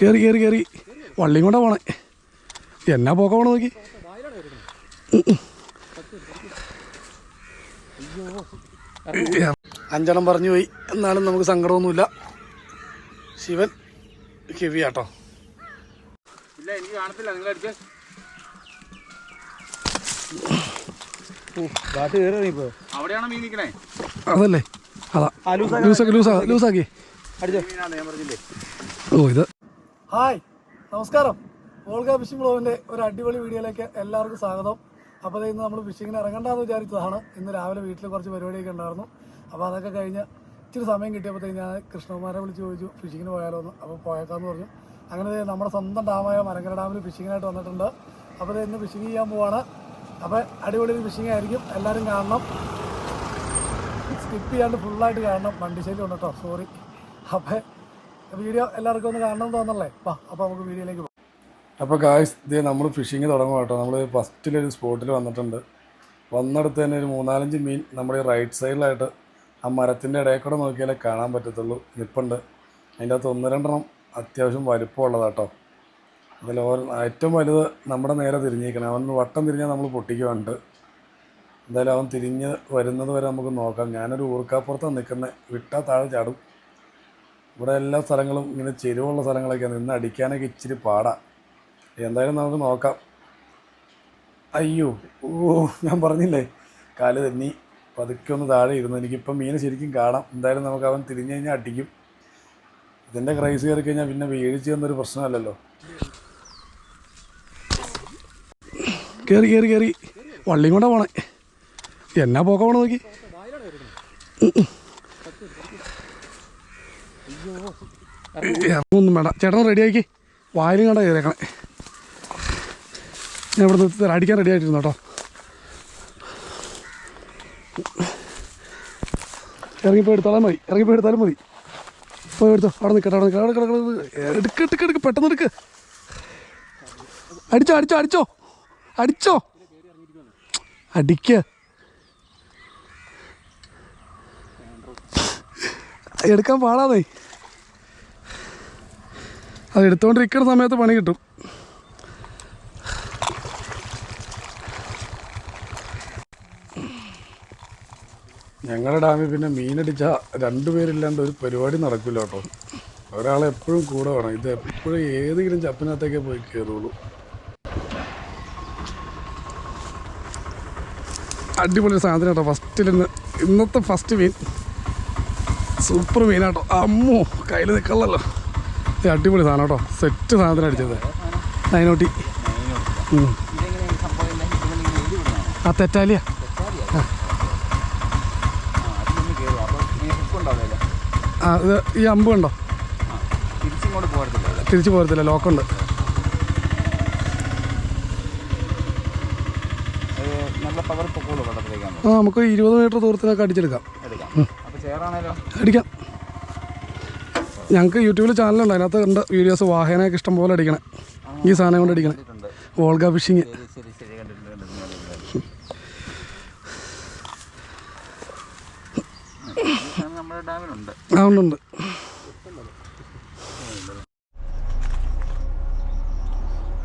കയറി കയറി കയറി വള്ളിയും കൂടെ പോണേ. എന്നാ പോക്ക പോണ നോക്കി. അഞ്ചെണ്ണം പറഞ്ഞു പോയി. എന്നാലും നമുക്ക് സങ്കടമൊന്നുമില്ല. ശിവൻ കിവി ആട്ടോ. ഇല്ല എനിക്ക് കാണത്തില്ല നിങ്ങൾ അതല്ലേ. അതാ. ലൂസാക്കി, ലൂസാക്കി ഓ ഇത് ഹായ് നമസ്കാരം. ഓൾഗ ഫിഷിംഗ് ബ്ലോഗിന്റെ ഒരു അടിപൊളി വീഡിയോയിലേക്ക് എല്ലാവർക്കും സ്വാഗതം. അപ്പോൾ ഇന്ന് നമ്മൾ ഫിഷിങ്ങിന് ഇറങ്ങണ്ടെന്ന് വിചാരിച്ചതാണ്. ഇന്ന് രാവിലെ വീട്ടിൽ കുറച്ച് പരിപാടിയൊക്കെ ഉണ്ടായിരുന്നു. അപ്പോൾ അതൊക്കെ കഴിഞ്ഞ് ഇച്ചിരി സമയം കിട്ടിയപ്പോഴത്തേക്ക് ഞാൻ കൃഷ്ണകുമാരെ വിളിച്ച് ചോദിച്ചു ഫിഷിങ്ങിന് പോയാലോ എന്ന്? അപ്പോൾ പോയേക്കാന്ന് പറഞ്ഞു. അങ്ങനെ നമ്മുടെ സ്വന്തം ഡാമായ മരങ്കര ഡാമിൽ ഫിഷിങ്ങിനായിട്ട് വന്നിട്ടുണ്ട്. അപ്പോൾ ഇന്ന് ഫിഷിങ് ചെയ്യാൻ പോവാണ്. അപ്പോൾ അടിപൊളി ഫിഷിംഗ് ആയിരിക്കും. എല്ലാവരും കാണണം. സ്കിപ്പ് ചെയ്യാണ്ട് ഫുള്ളായിട്ട് കാണണം. വണ്ടിശൈലി ഉണ്ട് കേട്ടോ. സോറി അപ്പോൾ വീഡിയോ എല്ലാവർക്കും ഒന്ന് കാണണം തോന്നല്ലേ അപ്പോൾ നമുക്ക് വീഡിയോയിലേക്ക് പോകാം അപ്പോൾ ഗായ്സ് ഇതേ നമ്മൾ ഫിഷിങ് തുടങ്ങും കേട്ടോ. നമ്മൾ ഫസ്റ്റിലൊരു സ്പോട്ടിൽ വന്നിട്ടുണ്ട്. വന്നിടത്ത് തന്നെ ഒരു മൂന്നാലഞ്ച് മീൻ നമ്മുടെ റൈറ്റ് സൈഡിലായിട്ട് ആ മരത്തിന്റെ ഇടയിൽ കൂടെ നോക്കിയാലേ കാണാൻ പറ്റത്തുള്ളൂ. നിപ്പുണ്ട്. അതിന്റെ അകത്ത് ഒന്ന് രണ്ടെണ്ണം അത്യാവശ്യം വലുപ്പമുള്ളതാട്ടോ അതിൽ ഏറ്റവും വലുത് നമ്മുടെ നേരെ തിരിഞ്ഞിരിക്കണം. അവൻ വട്ടം തിരിഞ്ഞാൽ നമ്മൾ പൊട്ടിക്കുന്നുണ്ട് എന്തായാലും അവൻ തിരിഞ്ഞ് വരുന്നത് വരെ നമുക്ക് നോക്കാം. ഞാനൊരു ഊർക്കാപ്പുറത്താണ് നിൽക്കുന്നത് വിട്ടാൽ താഴെ ചാടും. ഇവിടെ എല്ലാ സ്ഥലങ്ങളും ഇങ്ങനെ ചെരുവുള്ള സ്ഥലങ്ങളൊക്കെയാണ് നിന്ന് അടിക്കാനൊക്കെ ഇച്ചിരി പാടാ. എന്തായാലും നമുക്ക് നോക്കാം. അയ്യോ ഓ ഞാൻ പറഞ്ഞില്ലേ? കാൽ തന്നി പതുക്കെ ഒന്ന് താഴെ ഇരുന്നു. എനിക്കിപ്പം മീനെ ശരിക്കും കാണാം. എന്തായാലും നമുക്ക് അവൻ തിരിഞ്ഞു കഴിഞ്ഞാൽ അടിക്കും. ഇതിന്റെ ക്രൈസ് കയറി കഴിഞ്ഞാൽ പിന്നെ വീഴ്ച എന്നൊരു പ്രശ്നമല്ലല്ലോ. കയറി കയറി കയറി വള്ളിയും കൂടെ പോണേ. എന്നാ പോക്കോണ നോക്കി? ഒന്നും വേണ്ട. ചേട്ടൻ റെഡി ആക്കി. വായിലും കണ്ട കയറിയേക്കണേ. ഞാൻ ഇവിടെ നിർത്തി അടിക്കാൻ റെഡി ആയിട്ടിരുന്നു കേട്ടോ. ഇറങ്ങിപ്പോയി എടുത്താലും മതി. ഇറങ്ങിപ്പോയി എടുത്താലും മതി. പോയി എടുത്തോ. അവിടെ നിൽക്കട്ടെ അവിടെ നിൽക്കട്ടെ. അവിടെ കിടക്കണം എടുക്ക് എടുക്ക് എടുക്ക്. പെട്ടെന്ന് എടുക്ക്. അടിച്ചോ അടിച്ചോ അടിച്ചോ. അടിച്ചോ. അടിക്ക. എടുക്കാൻ പാടാതെ അത് എടുത്തുകൊണ്ടിരിക്കുന്ന സമയത്ത് പണി കിട്ടും. ഞങ്ങളുടെ ഡാമിൽ പിന്നെ മീനടിച്ച രണ്ടുപേരില്ലാണ്ട് ഒരു പരിപാടി നടക്കില്ല കേട്ടോ. ഒരാളെപ്പോഴും കൂടെ വേണം. ഇത് എപ്പോഴും ഏതെങ്കിലും ചപ്പിനകത്തേക്കേ പോയി കയറുള്ളൂ. അടിപൊളി സാധനം കേട്ടോ. ഫസ്റ്റിൽ ഇന്ന് ഇന്നത്തെ ഫസ്റ്റ് മീൻ. സൂപ്പർ മീനാട്ടോ. അമ്മോ കയ്യിൽ നിൽക്കണല്ലോ അടിപൊളി സാധനം കേട്ടോ. സെറ്റ് സാധനത്തിന് അടിച്ചത്. നൈനോട്ടി. ആ തെറ്റാലിയ. ആ. ഇത് ഈ അമ്പ് പോകത്തില്ല തിരിച്ചു പോരത്തില്ല ലോക്കുണ്ട്. ആ നമുക്ക് ഇരുപത് മീറ്റർ ദൂരത്തിനൊക്കെ അടിച്ചെടുക്കാം. അടിക്കാം. ഞങ്ങൾക്ക് യൂട്യൂബിൽ ചാനലുണ്ട് അതിനകത്ത് ഉണ്ട് വീഡിയോസ് വാഹനമൊക്കെ ഇഷ്ടം പോലെ അടിക്കണേ. ഈ സാധനം കൊണ്ട് അടിക്കണേ. വോൾഗ ഫിഷിങ് ആ ഉണ്ട്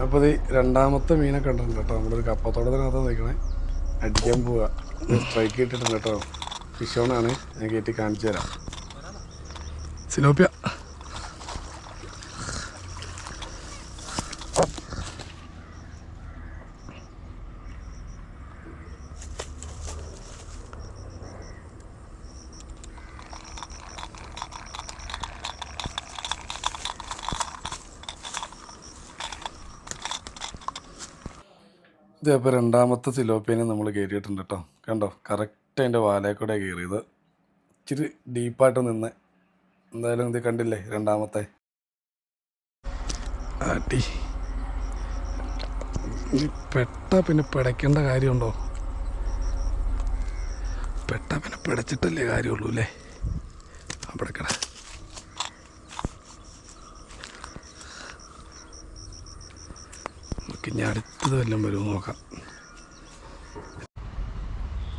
അപ്പോൾ ഈ രണ്ടാമത്തെ മീനൊക്കെ കണ്ടിട്ടുണ്ട് കേട്ടോ. നമ്മളൊരു കപ്പത്തോടത്തിനകത്ത് നിൽക്കണേ. അടിക്കാൻ പോവുക സ്ട്രൈക്ക് ഇട്ടിട്ടുണ്ട് കേട്ടോ. ഫിഷോണാണ് ഞാൻ കയറ്റി കാണിച്ചു തരാം സിലോപ്യ ഇതേപ്പോൾ രണ്ടാമത്തെ സിലോപ്പിയനെ നമ്മൾ കയറിയിട്ടുണ്ട് കേട്ടോ കണ്ടോ? കറക്റ്റ് അതിന്റെ വാലേ കൂടെ കയറിയത്. ഇച്ചിരി ഡീപ്പായിട്ട് നിന്ന്. എന്തായാലും ഇത് കണ്ടില്ലേ? രണ്ടാമത്തെ. അടി. പെട്ട പിന്നെ പിടയ്ക്കേണ്ട കാര്യമുണ്ടോ? പെട്ട പിന്നെ പിടച്ചിട്ടല്ലേ കാര്യമുള്ളൂ അല്ലേ? അവിടെ കിട. നമുക്ക് ഇനി അടുത്തത് വല്ലതും വരുമോ നോക്കാം.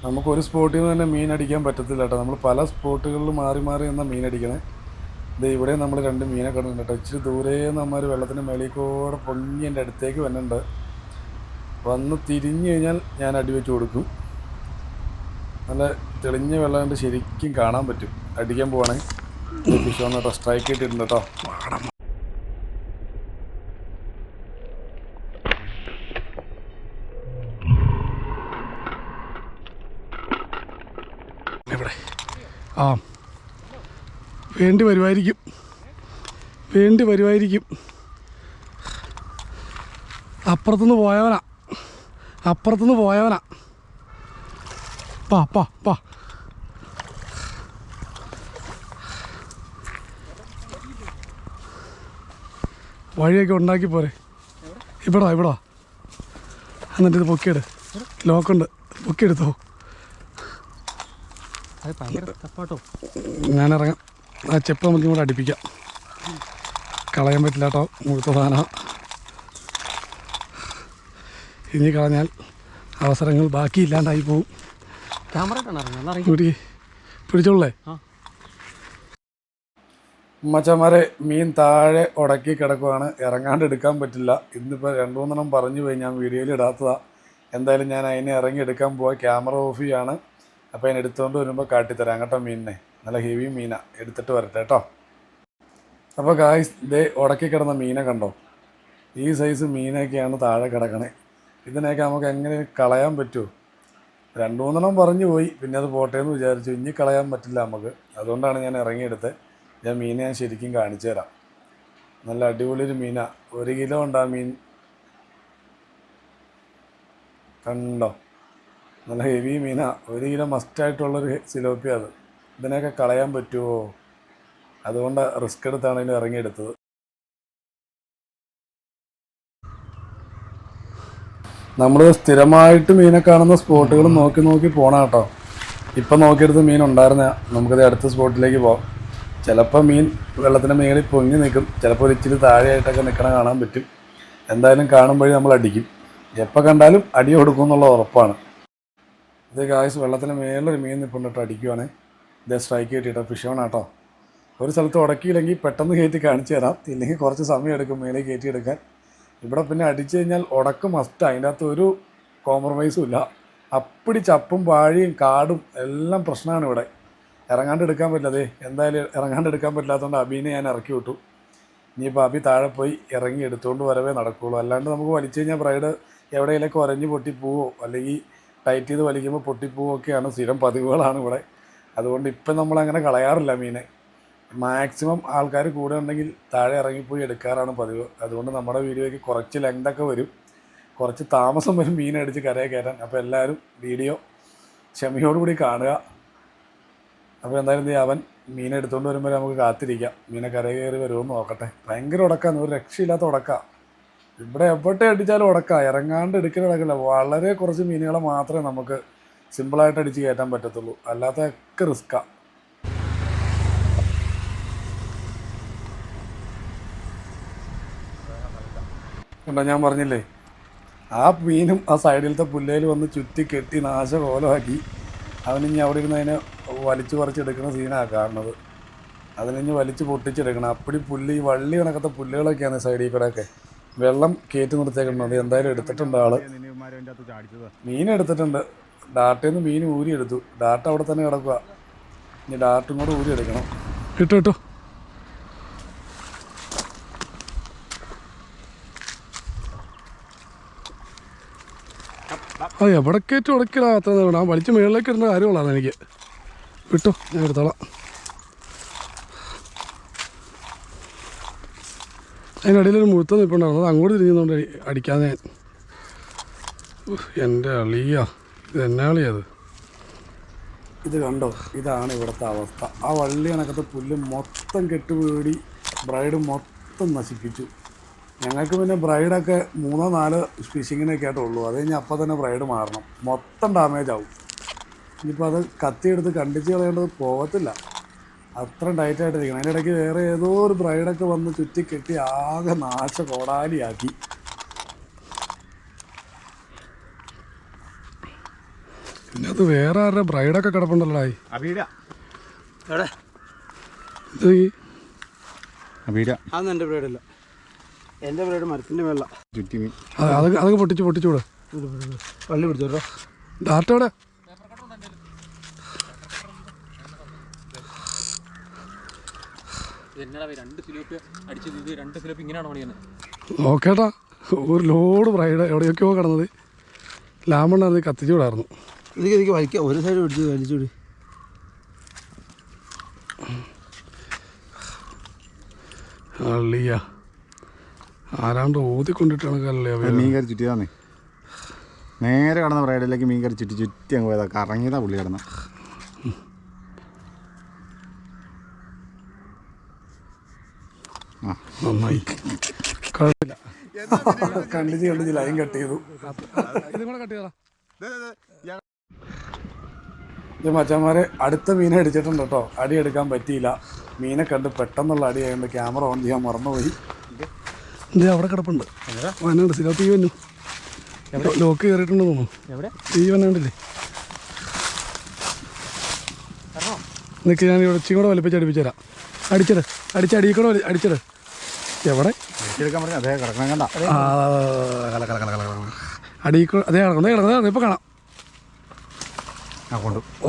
നമുക്കൊരു സ്പോട്ടിൽ നിന്ന് തന്നെ മീൻ അടിക്കാൻ പറ്റത്തില്ല കേട്ടോ. നമ്മൾ പല സ്പോട്ടുകളിൽ മാറി മാറി എന്ന മീൻ അടിക്കണേ. ഇത് ഇവിടെ നമ്മൾ രണ്ട് മീനെ കണ്ടിട്ടുണ്ട് കേട്ടോ. ഇച്ചിരി ദൂരെ നമ്മൾ വെള്ളത്തിന്റെ മേളിൽ കൂടെ പൊങ്ങി എന്റെ അടുത്തേക്ക് വന്നിട്ടുണ്ട് വന്ന് തിരിഞ്ഞു കഴിഞ്ഞാൽ ഞാൻ അടി വെച്ച് കൊടുക്കും. നല്ല തെളിഞ്ഞ വെള്ളം കൊണ്ട് ശരിക്കും കാണാൻ പറ്റും. അടിക്കാൻ പോവാണെങ്കിൽ ഫിഷ് വന്ന് കേട്ടോ സ്ട്രൈക്ക് ഇട്ടിട്ടുണ്ട് കേട്ടോ. ഇവിടെ. ആ. വേണ്ടി വരുമായിരിക്കും. വേണ്ടി വരുമായിരിക്കും. അപ്പുറത്തുനിന്ന് പോയവനാ. അപ്പുറത്തുനിന്ന് പോയവനാ. പാ പാ പാ വഴിയൊക്കെ ഉണ്ടാക്കി പോരെ. ഇവിടാ ഇവിടാ. എന്നിട്ട് ഇത് പൊക്കിയെട്. ലോക്കുണ്ട്. പൊക്കിയെടുത്തോ. അത് ഭയങ്കര തപ്പാട്ടോ. ഞാൻ ഇറങ്ങാം ആ ചെപ്പ് നമുക്ക് കൂടെ അടുപ്പിക്കാം. കളയാൻ പറ്റില്ല കേട്ടോ മുഴുത്ത സാധനം. ഇനി കളഞ്ഞാൽ അവസരങ്ങൾ ബാക്കിയില്ലാണ്ടായി പോവും. ക്യാമറ പിടിച്ചോളേ. മച്ചന്മാരെ മീൻ താഴെ ഉടക്കി കിടക്കുവാണ്. ഇറങ്ങാണ്ട് എടുക്കാൻ പറ്റില്ല. ഇന്നിപ്പോൾ രണ്ട് മൂന്നെണ്ണം പറഞ്ഞു പോയി ഞാൻ വീഡിയോയിൽ ഇടാത്തതാണ് എന്തായാലും ഞാൻ അതിനെ ഇറങ്ങി എടുക്കാൻ പോവാ. ക്യാമറ ഓഫ് ചെയ്യാണ്. അപ്പോൾ ഞാൻ എടുത്തുകൊണ്ട് വരുമ്പോൾ കാട്ടിത്തരാം കേട്ടോ മീനിനെ. നല്ല ഹെവി മീനാണ് എടുത്തിട്ട് വരട്ടെ കേട്ടോ. അപ്പോൾ ഗായ്സ് ദേ ഉടക്കി കിടന്ന മീനെ കണ്ടോ? ഈ സൈസ് മീനൊക്കെയാണ് താഴെ കിടക്കണേ. ഇതിനെയൊക്കെ നമുക്ക് എങ്ങനെ കളയാൻ പറ്റുമോ രണ്ട് മൂന്നെണ്ണം പറഞ്ഞു പോയി. പിന്നെ അത് പോട്ടെ എന്ന് വിചാരിച്ചു. ഇനി കളയാൻ പറ്റില്ല നമുക്ക്. അതുകൊണ്ടാണ് ഞാൻ ഇറങ്ങിയെടുത്തത് ഞാൻ മീനെ ഞാൻ ശരിക്കും കാണിച്ചു തരാം. നല്ല അടിപൊളി ഒരു മീനാ. ഒരു കിലോ ഉണ്ട് മീൻ. കണ്ടോ? നല്ല ഹെവി മീനാ. ഒരു കിലോ മസ്റ്റായിട്ടുള്ളൊരു സിലോപ്പി അത്. ഇതിനെയൊക്കെ കളയാൻ പറ്റുമോ അതുകൊണ്ട് റിസ്ക് എടുത്താണ് ഇതിന് ഇറങ്ങിയെടുത്തത്. നമ്മൾ സ്ഥിരമായിട്ട് മീനെ കാണുന്ന സ്പോട്ടുകൾ നോക്കി നോക്കി പോണ കേട്ടോ. ഇപ്പം നോക്കിയെടുത്ത് മീൻ ഉണ്ടായിരുന്ന നമുക്കത് അടുത്ത സ്പോട്ടിലേക്ക് പോകാം ചിലപ്പോൾ മീൻ വെള്ളത്തിന്റെ മേളിൽ പൊങ്ങി നിൽക്കും. ചിലപ്പോൾ ഒരു ഇച്ചിരി താഴെയായിട്ടൊക്കെ നിൽക്കണ കാണാൻ പറ്റും. എന്തായാലും കാണുമ്പോഴേ നമ്മൾ അടിക്കും എപ്പോൾ കണ്ടാലും അടി കൊടുക്കും എന്നുള്ള ഉറപ്പാണ്. ഇത് കായ്സ് വെള്ളത്തിന് മേലൊരു മീൻ നിൽപ്പുണ്ട് കേട്ടോ അടിക്കുവാണ്. ഇത് സ്ട്രൈക്ക് കിട്ടിയിട്ടോ ഫിഷോണാട്ടോ ഒരു സ്ഥലത്ത് ഉടക്കിയില്ലെങ്കിൽ പെട്ടെന്ന് കയറ്റി കാണിച്ചു തരാം. ഇല്ലെങ്കിൽ കുറച്ച് സമയം എടുക്കും മേലെ കയറ്റി എടുക്കാൻ. ഇവിടെ പിന്നെ അടിച്ചു കഴിഞ്ഞാൽ ഉടക്ക് മസ്റ്റ് അതിന്റെ അകത്ത് ഒരു കോംപ്രമൈസും ഇല്ല. അപ്പടി ചപ്പും പാഴിയും കാടും എല്ലാം പ്രശ്നമാണ് ഇവിടെ. ഇറങ്ങാണ്ട് എടുക്കാൻ പറ്റില്ല എന്തായാലും ഇറങ്ങാണ്ട് എടുക്കാൻ പറ്റില്ലാത്തതുകൊണ്ട് അബീനെ ഞാൻ ഇറക്കി വിട്ടു. ഇനിയിപ്പോൾ അബി താഴെ പോയി ഇറങ്ങി എടുത്തുകൊണ്ട് വരവേ നടക്കുകയുള്ളൂ അല്ലാണ്ട് നമുക്ക് വലിച്ചു കഴിഞ്ഞാൽ ബ്രൈഡ് എവിടെയെങ്കിലൊക്കെ പൊട്ടി പോവോ? അല്ലെങ്കിൽ ടൈറ്റ് ചെയ്ത് വലിക്കുമ്പോൾ പൊട്ടിപ്പോവൊക്കെയാണ് സ്ഥിരം പതിവുകളാണ് ഇവിടെ. അതുകൊണ്ട് ഇപ്പം നമ്മളങ്ങനെ കളയാറില്ല മീനെ. മാക്സിമം ആൾക്കാർ കൂടെ ഉണ്ടെങ്കിൽ താഴെ ഇറങ്ങിപ്പോയി എടുക്കാറാണ് പതിവ്. അതുകൊണ്ട് നമ്മുടെ വീഡിയോയ്ക്ക് കുറച്ച് ലെങ്തൊക്കെ വരും. കുറച്ച് താമസം വരും മീനടിച്ച് കരയെ കയറാൻ അപ്പോൾ എല്ലാവരും വീഡിയോ ക്ഷമയോടുകൂടി കാണുക. അപ്പോൾ എന്തായാലും നീ അവൻ മീനെടുത്തുകൊണ്ട് വരുമ്പോൾ നമുക്ക് കാത്തിരിക്കാം. മീനെ കരകയറി കയറി വരുമെന്ന് നോക്കട്ടെ. ഭയങ്കര ഉടക്കാന്ന് ഒരു രക്ഷയില്ലാത്ത ഉടക്ക. ഇവിടെ എവിടെ അടിച്ചാലും ഉടക്ക. ഇറങ്ങാണ്ട് എടുക്കുന്ന ഇടക്കില്ല വളരെ കുറച്ച് മീനുകളെ മാത്രമേ നമുക്ക് സിമ്പിളായിട്ട് അടിച്ച് കയറ്റാൻ പറ്റത്തുള്ളൂ. അല്ലാത്തൊക്കെ റിസ്ക്കാണ് ഞാൻ പറഞ്ഞില്ലേ? ആ മീനും ആ സൈഡിലത്തെ പുല്ലയിൽ വന്ന് ചുറ്റി കെട്ടി നാശ നാശകോലമാക്കി. അവനിഞ്ഞ് അവിടെ ഇരുന്ന് അതിനെ വലിച്ചു പറിച്ചെടുക്കുന്ന സീനാണ് കാണുന്നത്. അതിനിഞ്ഞ് വലിച്ചു പൊട്ടിച്ചെടുക്കണം അപ്പടി പുല്ല് ഈ വള്ളി കണക്കത്തെ പുല്ലുകളൊക്കെയാണ് സൈഡിൽ കൂടെ ഒക്കെ വെള്ളം കയറ്റി നിർത്തിയേക്കുന്നു അത് എന്തായാലും എടുത്തിട്ടുണ്ട് ആൾ. മീൻ എടുത്തിട്ടുണ്ട്. ഡാട്ടിൽ നിന്ന് മീൻ ഊരി എടുത്തു. ഡാട്ട അവിടെ തന്നെ കിടക്കുക ഇനി ഡാട്ടും കൂടെ ഊരി എടുക്കണം. ഇട്ടോ ഇട്ടോ. ആ എവിടെ കയറ്റി ഉടക്കില്ല അത്ര ആ വലിച്ച് മേളിലേക്ക് ഇടുന്ന കാര്യമുള്ളതാണ് എനിക്ക്. വിട്ടോ ഞാൻ എടുത്തോളാം. അതിനിടയിൽ ഒരു മുഴുത്ത നിൽപ്പുണ്ടായിരുന്നു അത് അങ്ങോട്ട് തിരിഞ്ഞുകൊണ്ട് അടിക്കാതെ എന്റെ അളിയ. ഇത് എന്നാ അളിയത് ഇത്? കണ്ടോ? ഇതാണ് ഇവിടുത്തെ അവസ്ഥ. ആ വള്ളി കണക്കത്തെ പുല്ല് മൊത്തം കെട്ടുപേടി ബ്രൈഡ് മൊത്തം നശിപ്പിച്ചു. ഞങ്ങൾക്ക് പിന്നെ ബ്രൈഡൊക്കെ മൂന്നോ നാലോ ഫിഷിങ്ങിനൊക്കെ ആയിട്ട് ഉള്ളൂ. അത് കഴിഞ്ഞാൽ അപ്പം തന്നെ ബ്രൈഡ് മാറണം. മൊത്തം ഡാമേജ് ആവും. ഇനിയിപ്പോൾ അത് കത്തിയെടുത്ത് കണ്ടിച്ച് കളയേണ്ടത് പോകത്തില്ല അത്ര ടൈറ്റായിട്ടിരിക്കണം അതിന്റെ ഇടയ്ക്ക് വേറെ ഏതോ ഒരു ബ്രൈഡൊക്കെ വന്ന് ചുറ്റി കെട്ടി ആകെ നാശ കോടാലിയാക്കി. പിന്നെ അത് വേറെ ആരുടെ ബ്രൈഡൊക്കെ കിടപ്പുണ്ടല്ലോ അബീഡ ഇത് ഈ വീഡിയോ അതൊന്നും എന്റെ ബ്രൈഡല്ല എന്റെ ബ്രൈഡ് മരത്തിന്റെ മേള ചുറ്റി മീൻ അത് അതൊക്കെ പൊട്ടിച്ച് പൊട്ടിച്ച് പൊട്ടിച്ചൂടെ പള്ളി പിടിച്ചോട്ടോ. ഡാറ്റ എന്നടാ രണ്ട് സിലോപ്പ് അടിച്ചത്. ഇത് രണ്ട് സിലോപ്പ് ഇങ്ങനെയാണോ പണിയുന്നത്? നോക്കേട്ടാ ഒരു ലോഡ് പ്രൈഡ് എവിടെയൊക്കെയോ കിടന്നത്. ലാമണ്ണത് കത്തിച്ചു വിടായിരുന്നു എനിക്ക് എനിക്ക് വലിക്കാം ഒരു സൈഡ് പിടിച്ച് വലിച്ചുകൂടി അള്ളിയ ആരാണ്ട് ഊതിക്കൊണ്ടിട്ടാണ് കള്ളിയ മീൻ കറി ചുറ്റിയതാന്നേ. നേരെ കടന്ന പ്രൈഡിലേക്ക് മീൻ കറി ചുറ്റി ചുറ്റി അങ്ങ് പോയതാ. കറങ്ങിയതാ പുള്ളി കിടന്ന. നന്നായി. കുഴപ്പമില്ല കണ്ടിച്ച് കണ്ടിച്ച് ലൈൻ കട്ട് ചെയ്തു. ഇതും കൂടെ കട്ട് ചെയ്താ ഇത് മച്ചന്മാരെ അടുത്ത മീനെ അടിച്ചിട്ടുണ്ട് കേട്ടോ. അടി എടുക്കാൻ പറ്റിയില്ല. മീനെ കണ്ട് പെട്ടെന്നുള്ള അടി ആയതുകൊണ്ട് ക്യാമറ ഓൺ ചെയ്യാൻ മറന്നുപോയി. ഇത് അവിടെ കിടപ്പുണ്ട്. വന്നുണ്ട് സിലോ തീ വന്നു. ലോക്ക് കയറിയിട്ടുണ്ടെന്ന് തോന്നുന്നു. എവിടെ? തീ വന്നുണ്ടില്ലേ നിൽക്ക് ഞാൻ ഇവിടെ ഇച്ചിരി കൂടെ വലിപ്പിച്ച് അടുപ്പിച്ച് തരാം. അടിച്ചത് അടിച്ചടിക്കണോ അടിയിൽ കൂടെ അടിച്ചത് എവിടെ പറഞ്ഞു അതേ കിടക്കണം കണ്ട? ആ കല കല കല കല കല. അടിയിൽ അതേ കിടക്കുന്നത് ഇപ്പം കാണാം.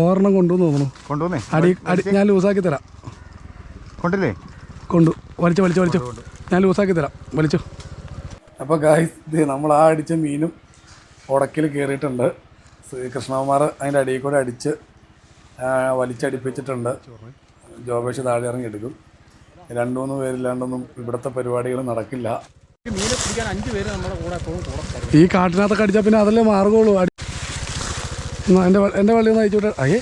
ഒരെണ്ണം കൊണ്ടുവന്ന് തോന്നുന്നു. കൊണ്ടുവന്നേ? അടി അടി ഞാൻ ലൂസാക്കി തരാം. കൊണ്ടില്ലേ? കൊണ്ടു. വലിച്ചു വലിച്ചു വലിച്ചു. ഞാൻ ലൂസാക്കി തരാം. വലിച്ചു. അപ്പോൾ ഗായ്സ് നമ്മൾ ആ അടിച്ച മീനും ഉടക്കിൽ കയറിയിട്ടുണ്ട് കൃഷ്ണകുമാർ അതിന്റെ അടിയിൽ കൂടെ അടിച്ച് വലിച്ചടിപ്പിച്ചിട്ടുണ്ട്. ജോബേഷ് താഴെ ഇറങ്ങി എടുക്കും രണ്ട് മൂന്ന് പേരില്ലാണ്ടൊന്നും ഇവിടുത്തെ പരിപാടികൾ നടക്കില്ല. ഈ കാട്ടിനകത്തൊക്കെ അടിച്ചാൽ പിന്നെ അതല്ലേ മാർഗമുള്ളൂ. എന്റെ എന്റെ വള്ളി ഒന്ന് അയച്ചോട്ടെ അയ്യേ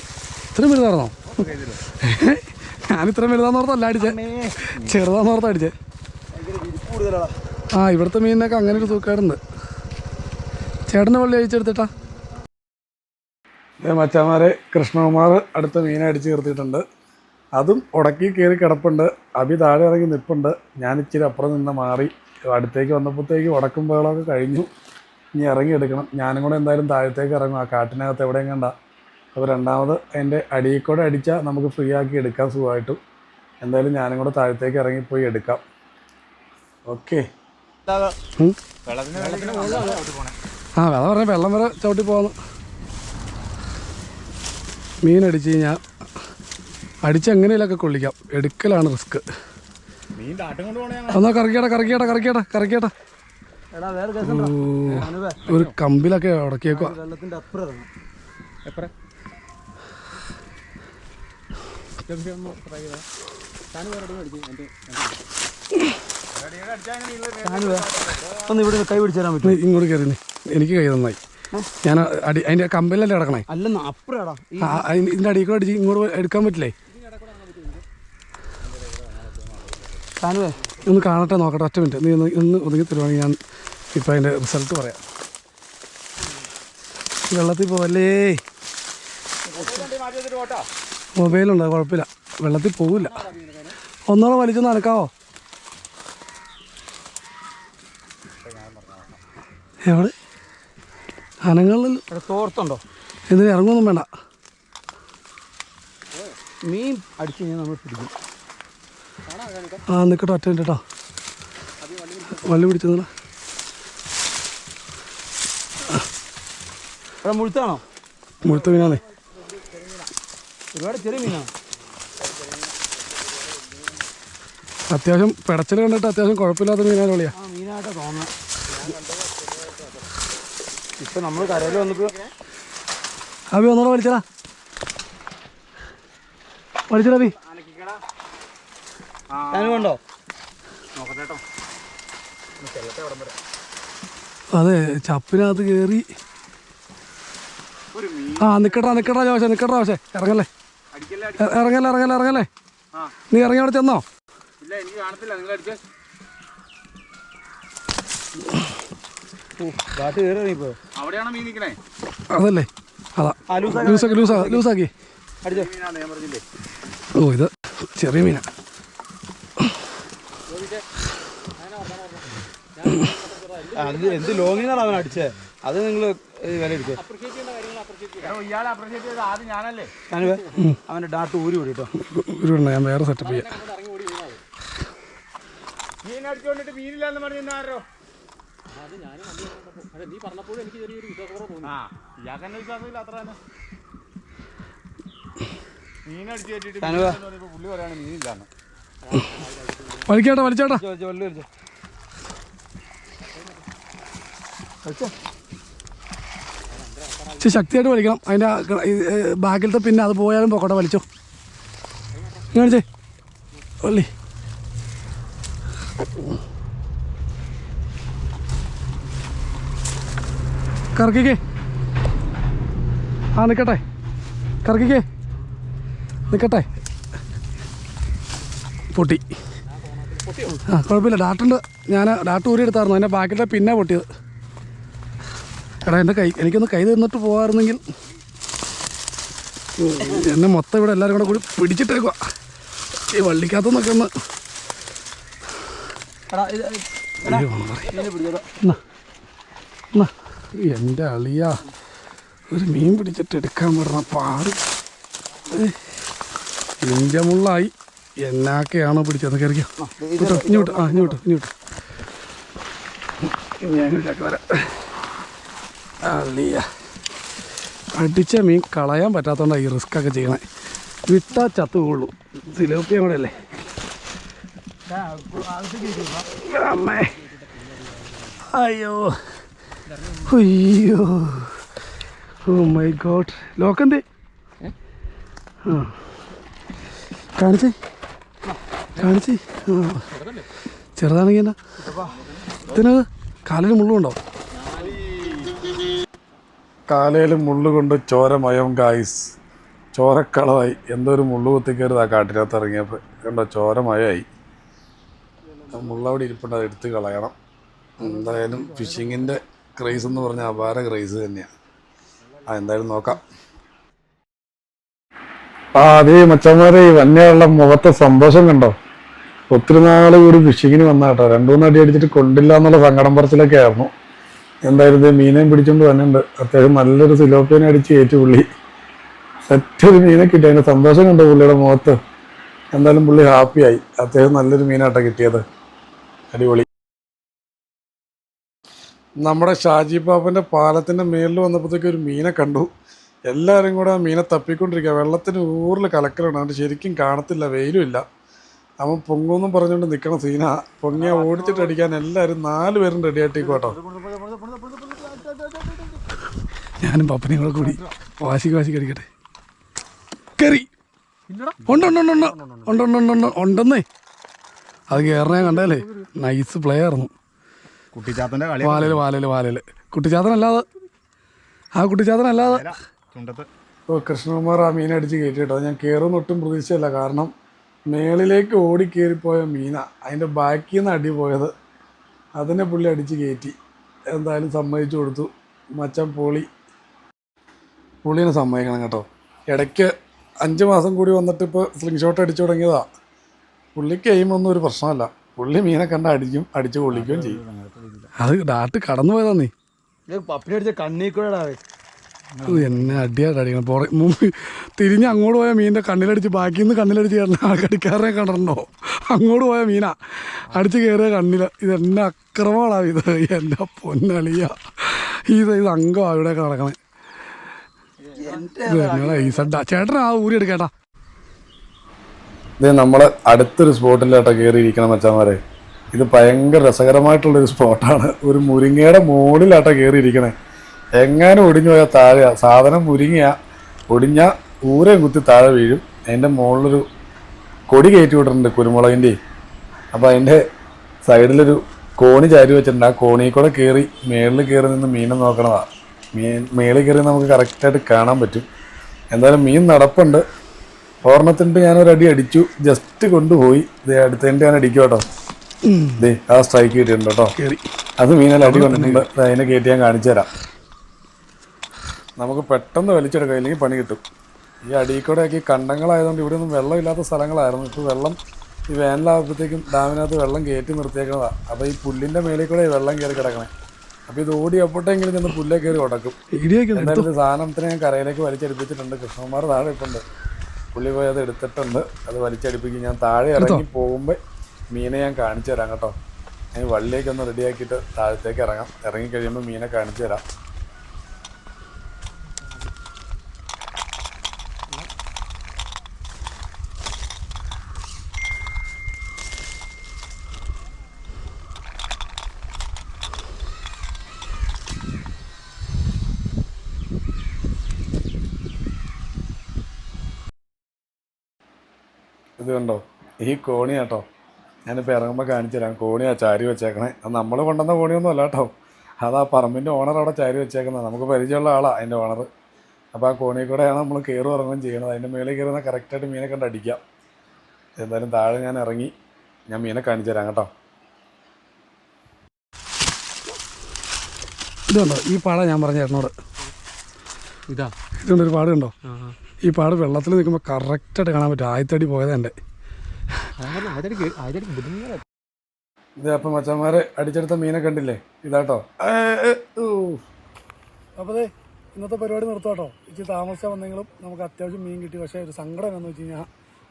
ഇത്രയും വലുതായിരുന്നോ? ഞാൻ ഇത്രയും വലുതാന്ന് ഓർത്തല്ല അടിച്ചേ. ചെറുതാന്ന് ഓർത്ത അടിച്ചേ. ആ ഇവിടുത്തെ മീനിനൊക്കെ അങ്ങനെ ഒരു തൂക്കാറുണ്ട് ചേട്ടന്റെ വള്ളി അയച്ചെടുത്തിട്ടാ. മച്ചാമാരെ കൃഷ്ണകുമാർ അടുത്ത മീനെ അടിച്ച് നിർത്തിയിട്ടുണ്ട്. അതും ഉടക്കി കയറി കിടപ്പുണ്ട്. അഭി താഴെ ഇറങ്ങി നിൽപ്പുണ്ട് ഞാൻ ഇച്ചിരി അപ്പുറം നിന്ന് മാറി. അടുത്തേക്ക് വന്നപ്പോഴത്തേക്ക് ഉടക്കും ബഹളമൊക്കെ കഴിഞ്ഞു. ഇനി ഇറങ്ങി എടുക്കണം. ഞാനും കൂടെ എന്തായാലും താഴത്തേക്ക് ഇറങ്ങും. ആ കാട്ടിനകത്ത് എവിടെയും കണ്ട. അപ്പോൾ രണ്ടാമത് എന്റെ അടിയിൽ കൂടെ അടിച്ചാൽ നമുക്ക് ഫ്രീ ആക്കി എടുക്കാൻ സുഖമായിട്ടും. എന്തായാലും ഞാനും കൂടെ താഴത്തേക്ക് ഇറങ്ങിപ്പോയി എടുക്കാം. ഓക്കെ. ആ വെള്ളം പറഞ്ഞ വെള്ളം വരെ ചവിട്ടി പോകുന്നു മീൻ അടിച്ച് കഴിഞ്ഞാൽ അടിച്ച് എങ്ങനെയൊക്കെ കൊള്ളിക്കാം. എടുക്കലാണ് റിസ്ക്. എന്നാ എടാ വേറെ കേസ് ഓ, ഒരു കമ്പിലൊക്കെ എപ്പറ? ഒന്ന് ഇവിടെ കൈ പിടിച്ചു തരാൻ പറ്റും ഇങ്ങോട്ട് കയറി നീ. എനിക്ക് കൈ നന്നായി. ഞാൻ അടി അതിന്റെ കമ്പിലല്ലേ കിടക്കണേ? അല്ലെന്ന് അപ്പുറം ഇതിന്റെ അടിയിൽ കൂടെ അടിച്ച് ഇങ്ങോട്ട് എടുക്കാൻ പറ്റില്ലേ? സാനുവേ ഒന്ന് കാണട്ടെ നോക്കട്ടെ ഒറ്റ മിനിറ്റ്. നീ ഒന്ന് ഒന്ന് ഒതുങ്ങി തരുവാണെങ്കിൽ ഞാൻ ഇപ്പം അതിന്റെ റിസൾട്ട് പറയാം. വെള്ളത്തിൽ പോവല്ലേ? മൊബൈലുണ്ട്? കുഴപ്പമില്ല. വെള്ളത്തിൽ പോവില്ല. ഒന്നോളം വലിച്ചു നടക്കാവോ? എവിടെ? അനങ്ങളിൽ? തോർത്തുണ്ടോ? എന്തിനും? ഇറങ്ങുമൊന്നും വേണ്ട. മീൻ അടിച്ചു കഴിഞ്ഞാൽ നമ്മൾ പിടിക്കും. ആ നിൽക്കട്ടെ ഒറ്റ മിനിറ്റ് കേട്ടോ വള്ളി ഇവിടെ മുഴുത്താണോ? മുഴുത്ത മീനാണേ. ഒരുപാട് ചെറിയ മീനാണ് അത്യാവശ്യം പിടച്ചിൽ കണ്ടിട്ട് അത്യാവശ്യം കുഴപ്പമില്ലാത്ത മീനാണ് വിളിയാ മീനായിട്ടാ ഇപ്പൊ നമ്മൾ കരയിൽ വന്നപ്പോ അഭി ഒന്നോടെ വലിച്ചടാ. വലിച്ചടാ അബി. അതെ ചപ്പിനകത്ത് കയറി ആ നിക്കട്ടാ നിക്കട്ടാ ജോശ നിക്കട്ടാ ജോശേ ഇറങ്ങല്ലേ. ഇറങ്ങല്ലേ ഇറങ്ങല്ലേ ഇറങ്ങല്ലേ. നീ ഇറങ്ങി അവിടെ ചെന്നോ? അതല്ലേ. അതാ. ലൂസാക്കി ലൂസാ ലൂസാക്കി. അടിച്ചോ. ഞാൻ പറഞ്ഞില്ലേ. ഓ ഇത് ചെറിയ മീനാ. അത് എന്ത് ലോങ്ങിൽ അവൻ അടിച്ചത് അത് നിങ്ങൾ വില എടുക്കുക ഞാനേ ഡാട്ട് ഊരി വിടും ഊരി ഞാൻ വേറെ സെറ്റപ്പ് ചെയ്യാം. മീൻ അടിച്ചോണ്ടിട്ട് മീനില്ലാന്ന് പറഞ്ഞോ നീ പറഞ്ഞപ്പോഴും എനിക്ക് ചെറിയൊരു പറയാണ് മീനില്ലാന്ന്. വലിച്ചേട്ടാ. വലിച്ചേട്ടാ വലിച്ചു വലിച്ചു. ഇച്ചിരി ശക്തിയായിട്ട് വലിക്കണം അതിന്റെ ബാക്കിലത്തെ പിന്നെ അത് പോയാലും പൊക്കോട്ടെ വലിച്ചോ. കാണിച്ചേ വള്ളി. കറക്കിക്കേ. ആ നിൽക്കട്ടെ കറക്കിക്കേ. നിൽക്കട്ടെ പൊട്ടി. ആ കുഴപ്പമില്ല. ഡാട്ടുണ്ട് ഞാൻ ഡാട്ട് ഊരി എടുത്തായിരുന്നു അതിന്റെ ബാക്കിലെ പിന്നെ പൊട്ടിയത്. എടാ എന്റെ കൈ എനിക്കൊന്ന് കൈ തന്നിട്ട് പോകാമായിരുന്നെങ്കിൽ എന്നെ മൊത്തം ഇവിടെ എല്ലാവരും കൂടെ കൂടി പിടിച്ചിട്ടേക്കുക ഈ വള്ളിക്കകത്തുനിന്നൊക്കെ ഒന്ന്. എന്റെ അളിയ ഒരു മീൻ പിടിച്ചിട്ട് എടുക്കാൻ പറഞ്ഞ പാട്. ഇഞ്ചമുള്ളായി എന്നാക്കെയാണോ പിടിച്ചത് കയറിക്കാം ഇങ്ങോട്ട് ആ ഇങ്ങോട്ട് ഇങ്ങോട്ട്. ഞാൻ വരാം. അളിയ. അടിച്ച മീൻ കളയാൻ പറ്റാത്തതുകൊണ്ടാണ് ഈ റിസ്ക് ഒക്കെ ചെയ്യണേ. വിട്ടാ ചത്തു കൊള്ളൂ സിലോപ്പിയ കൂടെ അല്ലേ? അമ്മേ. അയ്യോ. അയ്യോ. ഓ മൈ ഗോഡ് ലോക്കെന്തേ ആ. കാണിച്ചേ. കാണിച്ചേ. ചെറുതാണെങ്കിൽ എന്നാ? ഇതിന് കാലിൽ മുള്ളുണ്ടോ? കാലയിൽ മുള്ളു കൊണ്ട് ചോരമയം ഗായ്സ് ചോരക്കളമായി എന്തോ ഒരു മുള്ളു കുത്തിക്കരുത് ആ കാട്ടിനകത്ത് ഇറങ്ങിയപ്പോൾ കണ്ടോ ചോരമയമായി മുള്ളവിടെ ഇരിപ്പുണ്ട് അത് എടുത്ത് കളയണം. എന്തായാലും ഫിഷിങ്ങിന്റെ ക്രൈസ് എന്ന് പറഞ്ഞാൽ അപാര ക്രൈസ് തന്നെയാണ് ആ എന്തായാലും നോക്കാം. ആ അതേ മച്ചന്മാരെ ഈ വന്യയുള്ള മുഖത്തെ സന്തോഷം കണ്ടോ? ഒത്തിരി നാൾ കൂടി ഫിഷിങ്ങിന് വന്നാട്ടോ രണ്ടു മൂന്ന് അടി അടിച്ചിട്ട് കൊണ്ടില്ല എന്നുള്ള സങ്കടം പറച്ചിലൊക്കെ ആയിരുന്നു. എന്തായാലും ഇത് മീനെയും പിടിച്ചോണ്ട് വന്നിട്ടുണ്ട് അത്യാവശ്യം നല്ലൊരു സിലോപ്പിയനെ അടിച്ച് ഏറ്റു പുള്ളി. സെറ്റ് ഒരു മീനെ കിട്ടി അതിന്റെ സന്തോഷം കണ്ടു പുള്ളിയുടെ മുഖത്ത്. എന്തായാലും പുള്ളി ഹാപ്പിയായി അത്യാവശ്യം നല്ലൊരു മീനാട്ടോ കിട്ടിയത്. അടിപൊളി. നമ്മുടെ ഷാജി പാപ്പന്റെ പാലത്തിന്റെ മേളിൽ വന്നപ്പോഴത്തേക്ക് ഒരു മീനെ കണ്ടു. എല്ലാവരും കൂടെ ആ മീനെ തപ്പിക്കൊണ്ടിരിക്കുക. വെള്ളത്തിന് ഊറിൽ കലക്കലാണ്. അതുകൊണ്ട് ശരിക്കും കാണത്തില്ല വെയിലും ഇല്ല. അവൻ പൊങ്ങുമെന്നും പറഞ്ഞുകൊണ്ട് നിൽക്കണ സീന. പൊങ്ങിയ ഓടിച്ചിട്ട് അടിക്കാൻ എല്ലാവരും നാല് പേരും റെഡി ആയിട്ടേക്കോട്ടോ ഞാനും പപ്പനയും കൂടെ കൂടി വാശിക്ക് വാശി കടിക്കട്ടെ കറി. ഉണ്ടുണ്ടുണ്ടുണ്ട് ഉണ്ടെന്നേ. അത് കയറണേ കണ്ടല്ലേ നൈസ് പ്ലേ ആയിരുന്നു. വാലല് വാലല് വാലല് കുട്ടിച്ചാത്തനല്ലാതെ. ആ കുട്ടിച്ചാത്തനല്ലാതെ. ഓ കൃഷ്ണകുമാർ ആ മീൻ അടിച്ച് കയറ്റി കേട്ടോ ഞാൻ കയറുന്ന ഒട്ടും പ്രതീക്ഷിച്ചല്ല കാരണം മേളിലേക്ക് ഓടിക്കേറിപ്പോയ മീന അതിന്റെ ബാക്കിൽ നിന്ന് അടി പോയത് അതിനെ പുള്ളി അടിച്ച് കയറ്റി. എന്തായാലും സമ്മതിച്ചു കൊടുത്തു. മച്ചം പൊളി. പുള്ളിനെ സമ്മതിക്കണം കേട്ടോ. ഇടയ്ക്ക് അഞ്ച് മാസം കൂടി വന്നിട്ട് ഇപ്പോൾ സ്ലിംഗ് ഷോട്ട് അടിച്ചു തുടങ്ങിയതാ. പുള്ളിക്ക് എയിമൊന്നും ഒരു പ്രശ്നമല്ല. പുള്ളി മീനെ കണ്ട അടിക്കും അടിച്ച് കൊള്ളിക്കുകയും ചെയ്യും. അത് ഡാട്ട് കടന്നു പോയതാ നീ. കണ്ണീ കൂടെ എന്നെ അടിയായിട്ട് അടിക്കണം. പുറ മുമ്പ് തിരിഞ്ഞ് അങ്ങോട്ട് പോയ മീനിന്റെ കണ്ണിലടിച്ച് ബാക്കിൽ നിന്ന് കണ്ണിലടിച്ച് കയറുന്ന ആൾക്കടിക്കാറെ കണ്ടിട്ടുണ്ടോ? അങ്ങോട്ട് പോയ മീനാ. അടിച്ച് കയറിയ കണ്ണിൽ ഇത് എന്നെ അക്രമമാണ് ഇത്. എന്റെ പൊന്നളിയ. ഇത് ഇത് അംഗമാണ് ഇവിടെയൊക്കെ നടക്കണേ ഇത് എന്നടാ ഈ സഡ ചേട്ടനാ അടുത്തൊരു ഊരി എടുക്കേട്ടാ. ഇത് നമ്മൾ അടുത്തൊരു സ്പോട്ടിലാട്ടോ കയറിയിരിക്കണം മച്ചാന്മാരെ. ഇത് ഭയങ്കര രസകരമായിട്ടുള്ളൊരു സ്പോട്ടാണ്. ഒരു മുരിങ്ങയുടെ മുകളിലാട്ടോ കയറിയിരിക്കണേ എങ്ങാനും ഒടിഞ്ഞു പോയാൽ താഴെയാ. സാധനം മുരിങ്ങയ. ഒടിഞ്ഞ ഊരയും കുത്തി താഴെ വീഴും. അതിന്റെ മുകളിലൊരു കൊടി കയറ്റി വിട്ടിട്ടുണ്ട് കുരുമുളകിന്റെ അപ്പോൾ അതിന്റെ സൈഡിലൊരു കോണി ചാരി വെച്ചിട്ടുണ്ട്. ആ കോണിയിൽ കൂടെ കയറി മേളിൽ കയറി നിന്ന് മീനെ നോക്കണതാ. മീൻ മേളിൽ കയറി നമുക്ക് കറക്റ്റായിട്ട് കാണാൻ പറ്റും. എന്തായാലും മീൻ നടപ്പുണ്ട്. ഓർണത്തിന്റെ ഞാനൊരു അടി അടിച്ചു. ജസ്റ്റ് കൊണ്ടുപോയി. ദേ അടുത്തതിന്റെ ഞാൻ അടിക്കും കേട്ടോ. ദേ ആ സ്ട്രൈക്ക് കിട്ടിയിട്ടുണ്ട് കേട്ടോ. അത് മീനെല്ലാം അടി കൊണ്ടിട്ടുണ്ട് അതിനെ കയറ്റി ഞാൻ കാണിച്ചു തരാം. നമുക്ക് പെട്ടെന്ന് വലിച്ചെടുക്കാം. ഇല്ലെങ്കിൽ പണി കിട്ടും. ഈ അടിയിൽ കൂടെ ഒക്കെ ഈ കണ്ടങ്ങളായതുകൊണ്ട് ഇവിടെ ഒന്നും വെള്ളമില്ലാത്ത സ്ഥലങ്ങളായിരുന്നു. ഇപ്പോൾ വെള്ളം ഈ വേനലാകുമ്പോഴത്തേക്കും ഡാമിനകത്ത് വെള്ളം കയറ്റി നിർത്തിയേക്കുന്നതാണ് അപ്പോൾ ഈ പുല്ലിന്റെ മേളിൽ കൂടെ ഈ വെള്ളം കയറി കിടക്കണേ. അപ്പോൾ ഇത് ഓടി ചെന്ന് പുല്ലേ കയറി ഉടക്കും. എന്തായാലും സാധനത്തിനെ ഞാൻ കരയിലേക്ക് വലിച്ചടിപ്പിച്ചിട്ടുണ്ട്. കൃഷ്ണകുമാർ താഴെ ഇട്ടുണ്ട് പുള്ളി പോയി അത് എടുത്തിട്ടുണ്ട്. അത് വലിച്ചടിപ്പിക്കും. ഞാൻ താഴെ ഇറങ്ങി പോകുമ്പോൾ മീനെ ഞാൻ കാണിച്ചു തരാം കേട്ടോ. ഞാൻ വള്ളിയൊക്കെ ഒന്ന് റെഡിയാക്കിയിട്ട് താഴത്തേക്ക് ഇറങ്ങാം. ഇറങ്ങി കഴിയുമ്പോൾ മീനെ കാണിച്ചു തരാം. ഇത് കണ്ടോ? ഈ കോണി കേട്ടോ. ഞാനിപ്പോൾ ഇറങ്ങുമ്പോൾ കാണിച്ചു തരാം. കോണിയാ ചാരി വെച്ചേക്കണേ. അത് നമ്മൾ കൊണ്ടുവന്ന കോണിയൊന്നും അല്ല കേട്ടോ. അത് ആ പറമ്പിന്റെ ഓണർ അവിടെ ചാരി വെച്ചേക്കുന്നത് നമുക്ക് പരിചയമുള്ള ആളാണ് അതിന്റെ ഓണർ അപ്പോൾ ആ കോണിയിൽ കൂടെയാണ് നമ്മൾ കയറും ഇറങ്ങുകയും ചെയ്യണത് അതിന്റെ മേളിൽ കയറുന്ന കറക്റ്റായിട്ട് മീനെ കണ്ട് അടിക്കാം. എന്തായാലും താഴെ ഞാൻ ഇറങ്ങി ഞാൻ മീനെ കാണിച്ചു തരാം കേട്ടോ. ഇതുണ്ടോ? ഈ പാട ഞാൻ പറഞ്ഞ ചേട്ടനോട് ഇതാ. ഇതുകൊണ്ട് ഒരു പാട് കണ്ടോ ആ ഈ പാട് വെള്ളത്തിൽ നിൽക്കുമ്പോൾ കറക്റ്റായിട്ട് കാണാൻ പറ്റും. ആദ്യത്തടി പോയത് എന്റെ. ഇത് അപ്പം മച്ചന്മാരെ അടിച്ചെടുത്ത മീനെ കണ്ടില്ലേ? ഇതാട്ടോ. അപ്പോൾ അതെ ഇന്നത്തെ പരിപാടി നിർത്താം കേട്ടോ. ഇച്ചിരി താമസിച്ചാൽ വന്നെങ്കിലും നമുക്ക് അത്യാവശ്യം മീൻ കിട്ടി. പക്ഷേ ഒരു സങ്കടം എന്താണെന്ന് വെച്ച് കഴിഞ്ഞാൽ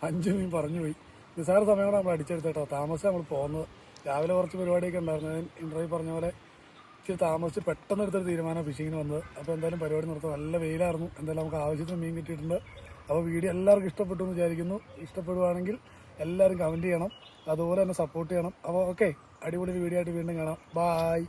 അഞ്ച് മീൻ പറഞ്ഞു പോയി. നിസ്സാര സമയം കൊണ്ട് നമ്മൾ അടിച്ചെടുത്തേട്ടോ താമസിച്ചാൽ നമ്മൾ പോകുന്നത്. രാവിലെ കുറച്ച് പരിപാടിയൊക്കെ ഉണ്ടായിരുന്നു. ഞാൻ ഇന്റർവ്യൂ പറഞ്ഞ പോലെ ഇച്ചിരി താമസിച്ച് പെട്ടെന്ന് എടുത്തൊരു തീരുമാനം ഫിഷിങ്ങിന് വന്നത്. അപ്പോൾ എന്തായാലും പരിപാടി നിർത്താം നല്ല വെയിലായിരുന്നു. എന്തായാലും നമുക്ക് ആവശ്യത്തിന് മീൻ കിട്ടിയിട്ടുണ്ട്. അപ്പോൾ വീഡിയോ എല്ലാവർക്കും ഇഷ്ടപ്പെട്ടു എന്ന് വിചാരിക്കുന്നു. ഇഷ്ടപ്പെടുവാണെങ്കിൽ എല്ലാവരും കമന്റ് ചെയ്യണം. അതുപോലെ തന്നെ സപ്പോർട്ട് ചെയ്യണം. അപ്പോൾ ഓക്കെ അടിപൊളി വീഡിയോ ആയിട്ട് വീണ്ടും കാണാം. ബായ്